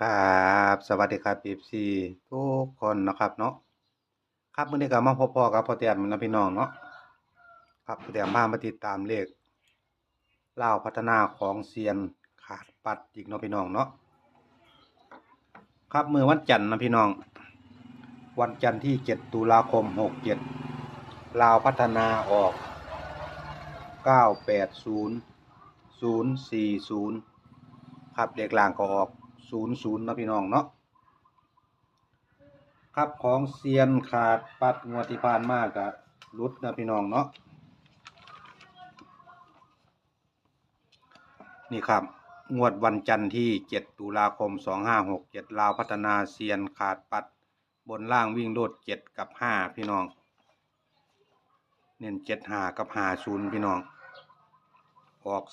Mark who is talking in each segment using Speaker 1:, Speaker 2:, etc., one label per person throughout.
Speaker 1: ครับสวัสดีครับ FC ทุกคนนะครับเนาะครับเมื้อนี้ก็มาพบพ่อกับพ่อแต้มนะพี่น้องเนาะครับพ่อแต้มพามาติดตามเลขลาวพัฒนาของเซียนขาดปัดอีกเนาะพี่น้องเนาะครับมื้อวันจันทร์นะพี่น้อง วันจันทร์ที่7ตุลาคม67ลาวพัฒนาออก980 040ครับเลขล่างก็ออก 00นะพี่น้องเนาะครับของเซียนขาดปัดงวดที่ผ่านมากกะรุดนะพี่น้องเนาะนี่ครับ งวดวันจันทร์ที่ 7 ตุลาคม 2567ลาวพัฒนาเซียนขาดปัดบนล่างวิ่งโลด 7 กับ 5 พี่น้อง เน้น7 5กับ50พี่น้อง ออก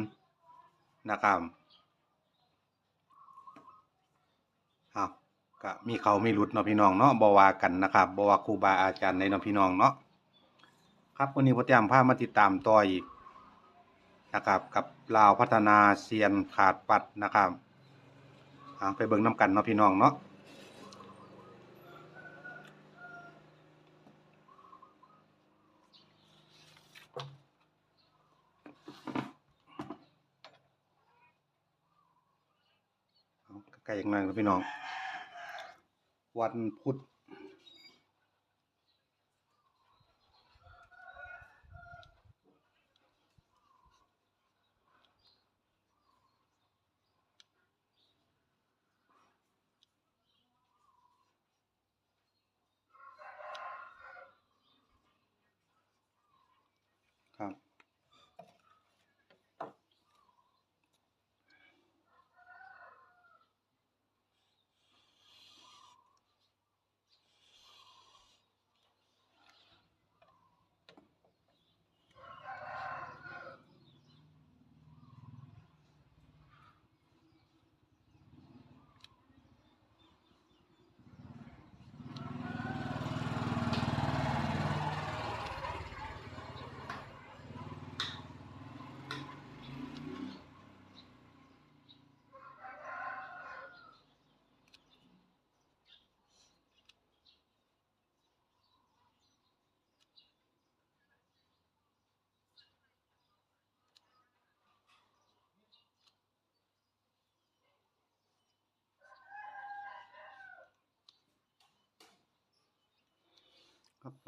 Speaker 1: 40 นะครับอ้าว ก็มีเขามีหลุดเนาะพี่น้องเนาะบ่ว่ากันนะครับบ่ว่าครูบาอาจารย์ในเนาะพี่น้องเนาะครับวันนี้พ่อแต้มพามาติดตามต่ออีกนะครับกับลาวพัฒนาเซียนขาดปัดนะครับเอาไปเบิ่งน้ำกันเนาะพี่น้องเนาะใกล้ๆอย่างนั้นครับพี่น้อง วันพุธ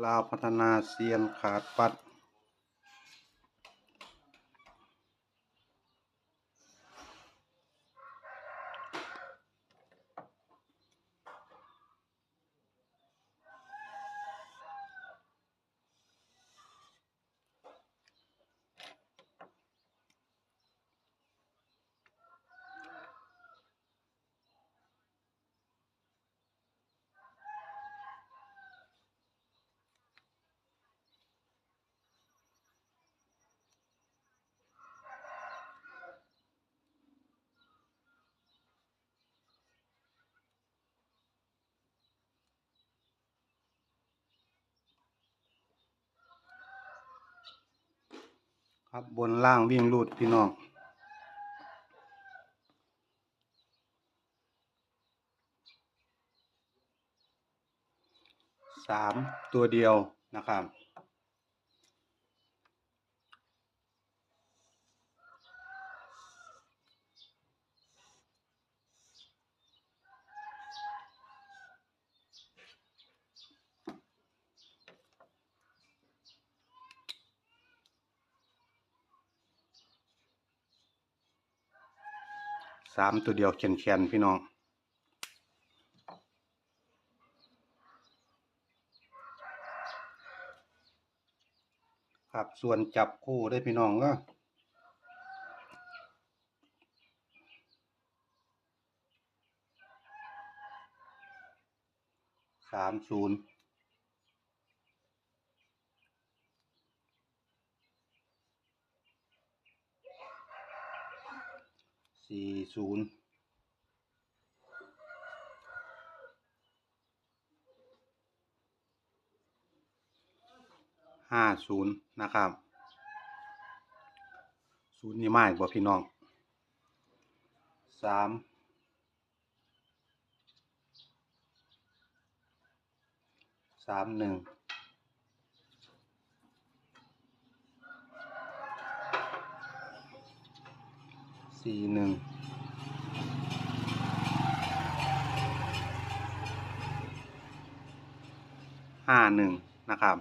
Speaker 1: ลาวพัฒนาเซียนขาดปัด ครับบนล่างวิ่งรูดพี่น้องสามตัวเดียวนะครับ สามตัวเดียวเขียนเขียนๆพี่น้อง ครับส่วนจับคู่ได้พี่น้องก็สามศูนย์ สี่ศูนห้าศูนย์นะครับศูนย์นี่มากกว่าพี่น้องสามสามหนึ่ง สี่หนึ่งห้าหนึ่งนะครับ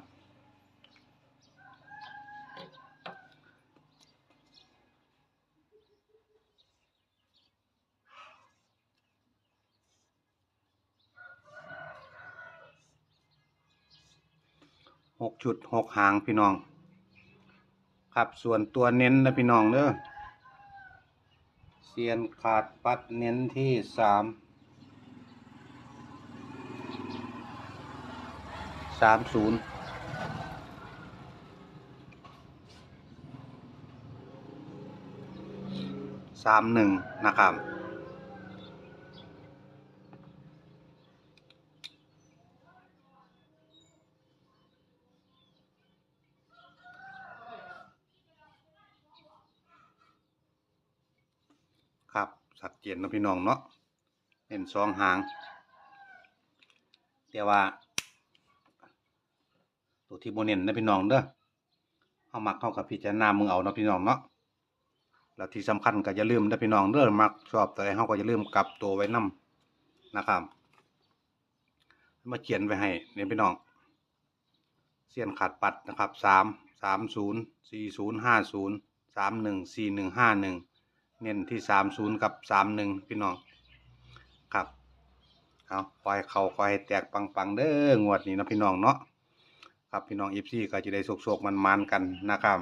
Speaker 1: หกจุดหกหางพี่น้อง ครับส่วนตัวเน้นนะพี่น้องเด้อ เซียนขาดปัดเน้นที่สามสามศูนย์สามหนึ่งนะครับ ครับสัดเจนเนาะพี่น้องเนาะเป็นสองหาง แต่ว่า ตัวที่โมเน้นนะพี่น้องเด้อเอามักเข้ากับพิจารณามึงเอานาะพี่น้องเนาะแล้วที่สำคัญก็อย่าลืมนะพี่น้องเด้อมักชอบตัวใดเฮาก็อย่าลืมกลับตัวไว้นํนะครับมาเขียนไว้ให้เนี่ยพี่น้องเสียนขาดปัดนะครับสามสามศูนย์สี่ศูนย์ห้าศูนย์สามหนึ่งสี่หนึ่งห้าหนึ่ง เน้นที่สามศูนย์กับสามหนึ่งพี่น้องครับเอาคอยเขาคอยให้แตกปังๆเด้องวดนี้นะพี่น้องเนาะครับพี่น้องอีฟซี่ก็จะได้โศกๆมันๆกันนะครับ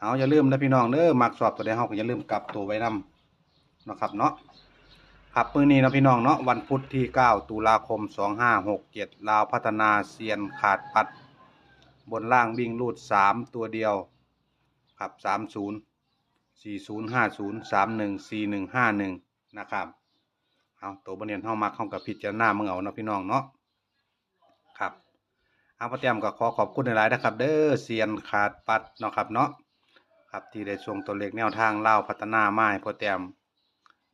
Speaker 1: เอาอย่าลืมนะพี่น้องเด้อมักสอบตัวใดเฮาก็อย่าลืมกลับตัวไว้นำนะครับเนาะครับมื้อนี้นะพี่น้องเนาะวันพุธที่ 9 ตุลาคม 2567ลาวพัฒนาเซียนขาดปัด บนล่างวิ่งรูด 3 ตัวเดียว ครับ 30 4050 314151นะครับ เอาตัวบนเรียนเฮามักเข้ากับพิจารณามึงเอาเนาะพี่น้องเนาะ ครับเอาพ่อเตรียมก็ขอขอบคุณหลายๆนะครับ เด้อเซียนขาดปัดเนาะครับเนาะ ครับที่ได้ส่งตัวเลขแนวทางเล่าพัฒนาไม้พ่อเตรียม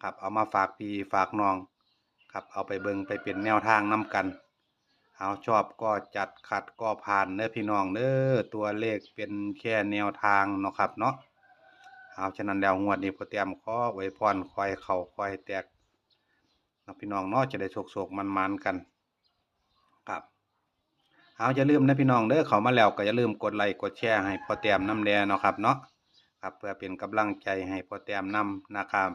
Speaker 1: ครับเอามาฝากพี่ฝากน้อง ครับเอาไปเบิงไปเป็นแนวทางนํกันเอาชอบก็จัดขัดก็ผ่านเด้อพี่น้องเด้อตัวเลขเป็นแค่แนวทางเนาะครับเนาะ เอาฉะนั้นแล้วงวดนี้พอเตรียมขอไว้พรคอยเข้าคอยแตกนะพี่น้องเนาะจะได้โศกๆมันๆกันครับเอาอย่าลืมนะพี่น้องเด้อเขามาแล้วก็อย่าลืมกดไลค์กดแชร์ให้พอแต้มน้ำแดงเนาะครับเนาะครับเพื่อเป็นกำลังใจให้พอแต้มนำนะครับ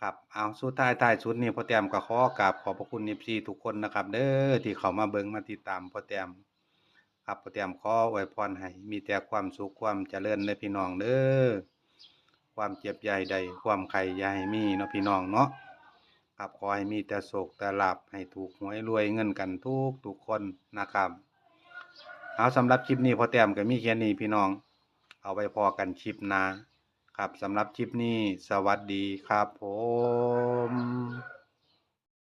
Speaker 1: ครับเอาสุดท้ายท้ายสุดนี้พอแต้มก็ขอกราบขอบพระคุณนิพซีทุกคนนะครับ เด้อที่เขามาเบิ่งมาติดตามพอแต้ม ครับพ่อแต้มขออวยพรให้มีแต่ความสุขความเจริญในพี่น้องเด้อความเจ็บใหญ่ใดความไข่ใหญ่มีเนาะพี่น้องเนาะครับขอให้มีแต่โศกแต่หลาบให้ถูกหวยรวยเงินกันทุกทุกคนนะครับเอาสำหรับคลิปนี้พอแต้มก็มีแค่นี้พี่น้อง เอาไว้พอกันคลิปน้าครับสำหรับคลิปนี้สวัสดีครับผม